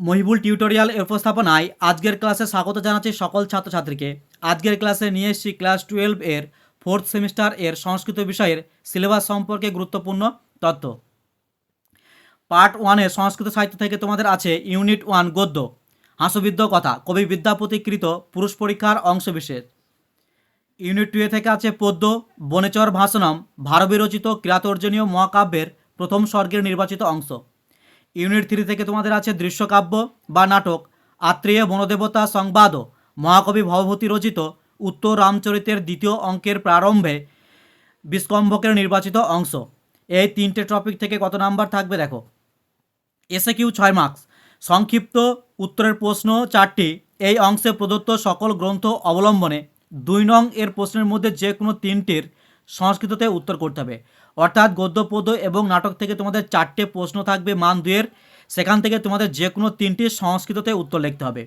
Mohibul tutorial এর উপস্থাপনায় আজকের ক্লাসে স্বাগত জানাচ্ছি সকল ছাত্রছাত্রীকে। আজকের ক্লাসে নিয়ে এসেছি ক্লাস টুয়েলভ এর ফোর্থ সেমিস্টার এর সংস্কৃত বিষয়ের সিলেবাস সম্পর্কে গুরুত্বপূর্ণ তথ্য। পার্ট ওয়ানে সংস্কৃত সাহিত্য থেকে তোমাদের আছে ইউনিট ওয়ান গদ্য, হাস্যবিদ্য কথা, কবি বিদ্যাপতিকৃত পুরুষ পরীক্ষার অংশবিশেষ ইউনিট টুয়ে থেকে আছে পদ্য, বনেচর ভাষণম, ভারবী রচিত ক্রিয়াতর্জনীয় মহাকাব্যের প্রথম স্বর্গের নির্বাচিত অংশ। ইউনিট থ্রি থেকে তোমাদের আছে দৃশ্যকাব্য বা নাটক, আত্রেয় বনদেবতা সংবাদ, মহাকবি ভবভূতি রচিত, উত্তর রামচরিতের দ্বিতীয় অঙ্কের প্রারম্ভে বিস্কম্ভকের নির্বাচিত অংশ। এই তিনটে টপিক থেকে কত নাম্বার থাকবে দেখো? এসে কিউ ছয় মার্কস সংক্ষিপ্ত উত্তরের প্রশ্ন চারটি। এই অংশে প্রদত্ত সকল গ্রন্থ অবলম্বনে দুই নং এর প্রশ্নের মধ্যে যে কোনো তিনটির সংস্কৃততে উত্তর করতে হবে। অর্থাৎ গদ্য পদ্য এবং নাটক থেকে তোমাদের চারটে প্রশ্ন থাকবে মান দুয়ের সেখান থেকে তোমাদের যে কোনো তিনটি সংস্কৃততে উত্তর লিখতে হবে।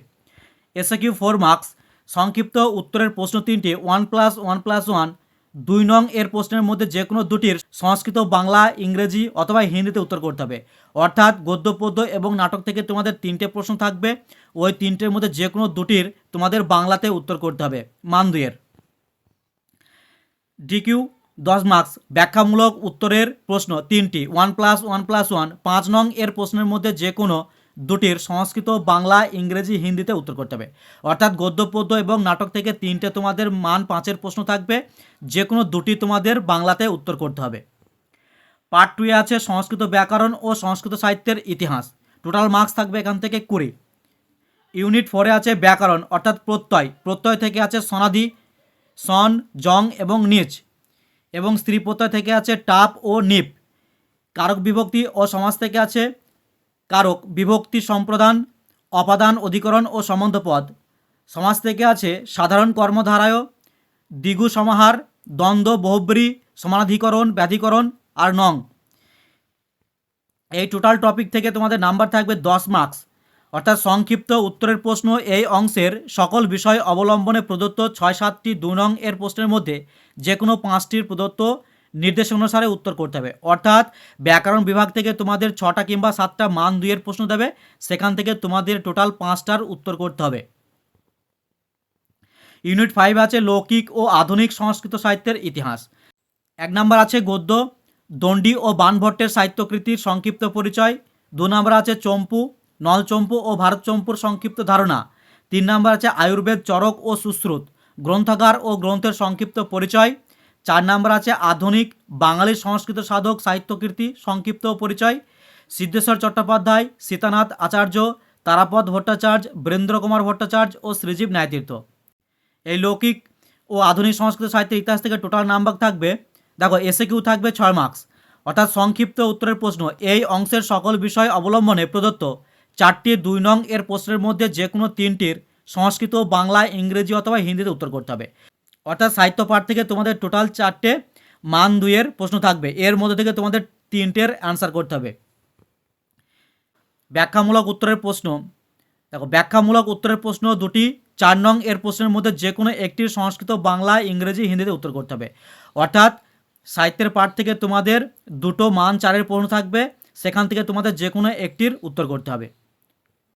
এসে কিউ ফোর মার্কস সংক্ষিপ্ত উত্তরের প্রশ্ন তিনটি one plus one plus one দুই নং এর প্রশ্নের মধ্যে যে কোনো দুটির সংস্কৃত, বাংলা, ইংরেজি অথবা হিন্দিতে উত্তর করতে হবে। অর্থাৎ গদ্য পদ্য এবং নাটক থেকে তোমাদের তিনটে প্রশ্ন থাকবে। ওই তিনটের মধ্যে যে কোনো দুটির তোমাদের বাংলাতে উত্তর করতে হবে। মান দুইয়ের। ডিকিউ দশ মার্কস ব্যাখ্যামূলক উত্তরের প্রশ্ন তিনটি one plus one plus one পাঁচ নং এর প্রশ্নের মধ্যে যে কোনো দুটির সংস্কৃত, বাংলা, ইংরেজি, হিন্দিতে উত্তর করতে হবে। অর্থাৎ গদ্য পদ্য এবং নাটক থেকে তিনটে তোমাদের মান পাঁচের প্রশ্ন থাকবে, যে কোনো দুটি তোমাদের বাংলাতে উত্তর করতে হবে। পার্ট টুয়ে আছে সংস্কৃত ব্যাকরণ ও সংস্কৃত সাহিত্যের ইতিহাস। টোটাল মার্কস থাকবে এখান থেকে কুড়ি। ইউনিট ফোরে আছে ব্যাকরণ, অর্থাৎ প্রত্যয়। প্রত্যয় থেকে আছে সনাধি সন, জং এবং নিচ। এবং স্ত্রী প্রত্যয় থেকে আছে টাপ ও নিপ। কারক বিভক্তি ও সমাজ থেকে আছে কারক বিভক্তি সম্প্রদান, অপাদান অধিকরণ ও সম্বন্ধ পদ সমাজ থেকে আছে সাধারণ কর্মধারায় দ্বিগু সমাহার, দ্বন্দ্ব, বহুব্রী, সমানাধিকরণ, ব্যাধিকরণ আর নং। এই টোটাল টপিক থেকে তোমাদের নাম্বার থাকবে দশ মার্কস অর্থাৎ সংক্ষিপ্ত উত্তরের প্রশ্ন এই অংশের সকল বিষয় অবলম্বনে প্রদত্ত ছয় সাতটি দু নং এর প্রশ্নের মধ্যে যে কোনো পাঁচটির প্রদত্ত নির্দেশ অনুসারে উত্তর করতে হবে। অর্থাৎ ব্যাকরণ বিভাগ থেকে তোমাদের ছটা কিংবা সাতটা মান দুইয়ের প্রশ্ন দেবে, সেখান থেকে তোমাদের টোটাল পাঁচটার উত্তর করতে হবে। ইউনিট ফাইভ আছে লৌকিক ও আধুনিক সংস্কৃত সাহিত্যের ইতিহাস। এক নম্বর আছে গদ্য, দণ্ডী ও বানভট্টের সাহিত্যকৃতির সংক্ষিপ্ত পরিচয়। দু নম্বর আছে চম্পু নলচম্পু ও ভারতচম্পুর সংক্ষিপ্ত ধারণা। তিন নম্বর আছে আয়ুর্বেদ চরক ও সুশ্রুত গ্রন্থাগার ও গ্রন্থের সংক্ষিপ্ত পরিচয়। চার নম্বর আছে আধুনিক, বাঙালি সংস্কৃত সাধক, সাহিত্যকীর্তি, সংক্ষিপ্ত পরিচয়। সিদ্ধেশ্বর চট্টোপাধ্যায়, সীতানাথ আচার্য, তারাপদ ভট্টাচার্য বীরেন্দ্র কুমার ভট্টাচার্য ও শ্রীজীব ন্যায়তীর্থ। এই লৌকিক ও আধুনিক সংস্কৃত সাহিত্যের ইতিহাস থেকে টোটাল নাম্বার থাকবে। দেখো এসে কিউ থাকবে ছয় মার্কস অর্থাৎ সংক্ষিপ্ত উত্তরের প্রশ্ন, এই অংশের সকল বিষয় অবলম্বনে প্রদত্ত। চারটি দুই নং এর প্রশ্নের মধ্যে যে কোনো তিনটির সংস্কৃত, বাংলা, ইংরেজি অথবা হিন্দিতে উত্তর করতে হবে। অর্থাৎ সাহিত্য পাঠ থেকে তোমাদের টোটাল চারটে মান দুইয়ের প্রশ্ন থাকবে। এর মধ্যে থেকে তোমাদের তিনটের অ্যান্সার করতে হবে। ব্যাখ্যামূলক উত্তরের প্রশ্ন। দেখো, ব্যাখ্যামূলক উত্তরের প্রশ্ন দুটি, চার নং এর প্রশ্নের মধ্যে যে কোনো একটির সংস্কৃত, বাংলা, ইংরেজি, হিন্দিতে উত্তর করতে হবে। অর্থাৎ সাহিত্যের পাঠ থেকে তোমাদের দুটো মান চারের প্রশ্ন থাকবে। সেখান থেকে তোমাদের যে কোনো একটির উত্তর করতে হবে।